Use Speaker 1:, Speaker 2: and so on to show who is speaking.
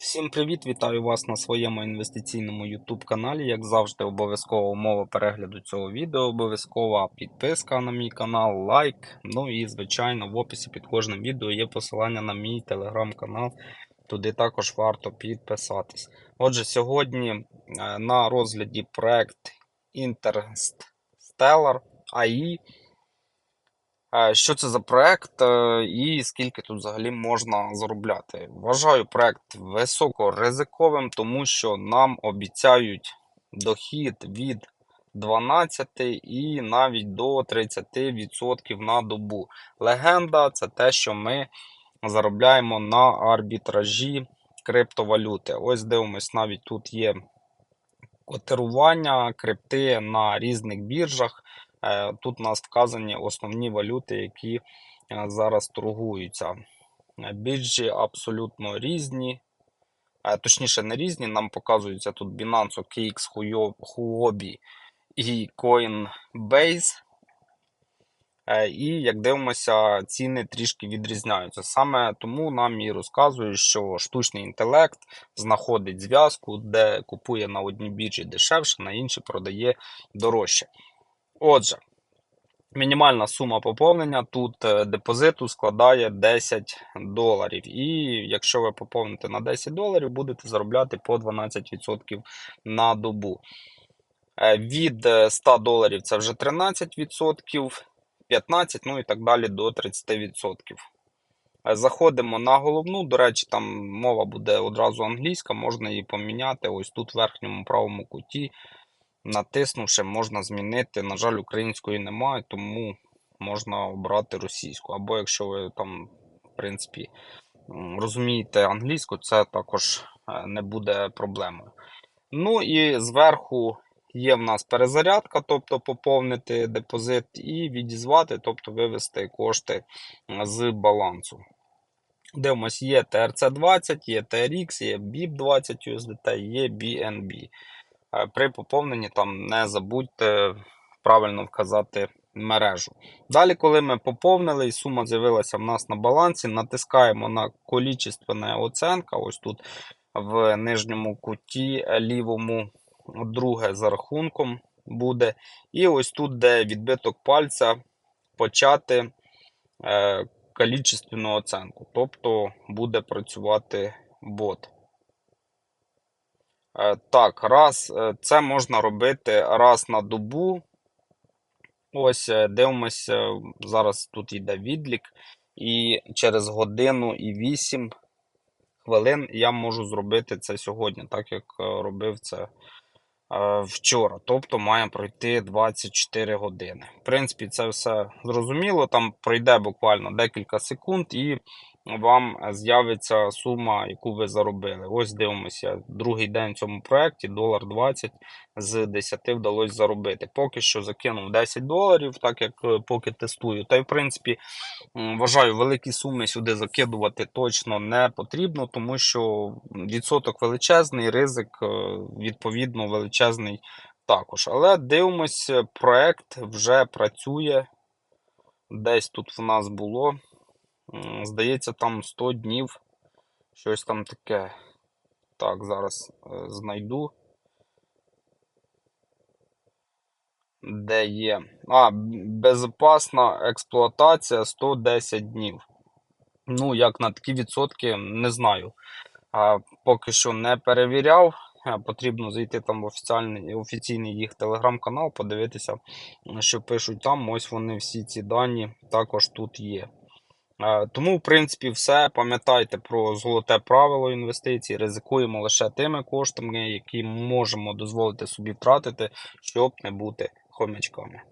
Speaker 1: Всім привіт! Вітаю вас на своєму інвестиційному YouTube каналі. Як завжди, обов'язкова умова перегляду цього відео, обов'язкова підписка на мій канал, лайк. Ну і, звичайно, в описі під кожним відео є посилання на мій телеграм-канал. Туди також варто підписатись. Отже, сьогодні е, на розгляді проект Interstellar AI. Е, Що це за проект е, і скільки тут взагалі можна заробляти? Вважаю проект високоризиковим, тому що нам обіцяють дохід від 12 і навіть до 30% на добу. Легенда це те, що ми заробляємо на арбітражі криптовалюти. Ось дивимось, навіть тут є котирування крипти на різних біржах. Е, Тут у нас вказані основні валюти, які е, зараз торгуються. Е, Біржі абсолютно різні. Точніше, не різні. Нам показуються тут Binance, Huo- Huobi і Coinbase. І як дивимося, ціни трішки відрізняються. Саме тому нам і розказують, що штучний інтелект знаходить зв'язку, де купує на одній біржі дешевше, на іншій продає дорожче. Отже, мінімальна сума поповнення тут е, депозиту складає 10 доларів. І якщо ви поповните на 10 доларів, будете заробляти по 12% на добу. Е, Від е, 100 доларів це вже 13%, 15%, ну і так далі до 30%. Е, Заходимо на головну. До речі, там мова буде одразу англійська, можна її поміняти. Ось тут в верхньому правому куті натиснувши, можна змінити. На жаль, української немає, тому можна обрати російську. Або якщо ви там, в принципі, розумієте англійську, це також е, не буде проблемою. Ну і зверху є в нас перезарядка, тобто поповнити депозит, і відізвати, тобто вивести кошти з балансу. Дивимось, є TRC20, є TRX, є BIP20 USDT, є BNB. Е, При поповненні там не забудьте правильно вказати мережу. Далі, коли ми поповнили і сума з'явилася в нас на балансі, натискаємо на количественна оценка. Ось тут в нижньому куті е, лівому, друге за рахунком буде. І ось тут, де відбиток пальця, почати е, количественну оценку. Тобто буде працювати бот. Е, Так, раз, е, це можна робити раз на добу. Ось е, дивимося, зараз тут йде відлік, і через годину і 8 хвилин я можу зробити це сьогодні, так як робив це вчора. Тобто має пройти 24 години. В принципі, це все зрозуміло. Там пройде буквально декілька секунд, і вам з'явиться сума, яку ви заробили. Ось дивимося, другий день в цьому проєкті, долар 20 з 10 вдалося заробити. Поки що закинув 10 доларів, так як е, поки тестую. Та й в принципі вважаю, великі суми сюди закидувати точно не потрібно, тому що відсоток величезний, ризик е, відповідно величезний також. Але дивимось, проект вже працює. Десь тут в нас було. Здається, там 100 днів. Щось там таке. Так, зараз е, знайду. Де є? А, безпечна експлуатація 110 днів. Ну, як на такі відсотки, не знаю. А, поки що не перевіряв. Е, Потрібно зайти там в офіціальний, офіційний їх телеграм-канал, подивитися, що пишуть там. Ось вони всі ці дані також тут є. Е, Тому, в принципі, все. Пам'ятайте про золоте правило інвестицій. Ризикуємо лише тими коштами, які можемо дозволити собі втратити, щоб не бути хомячками.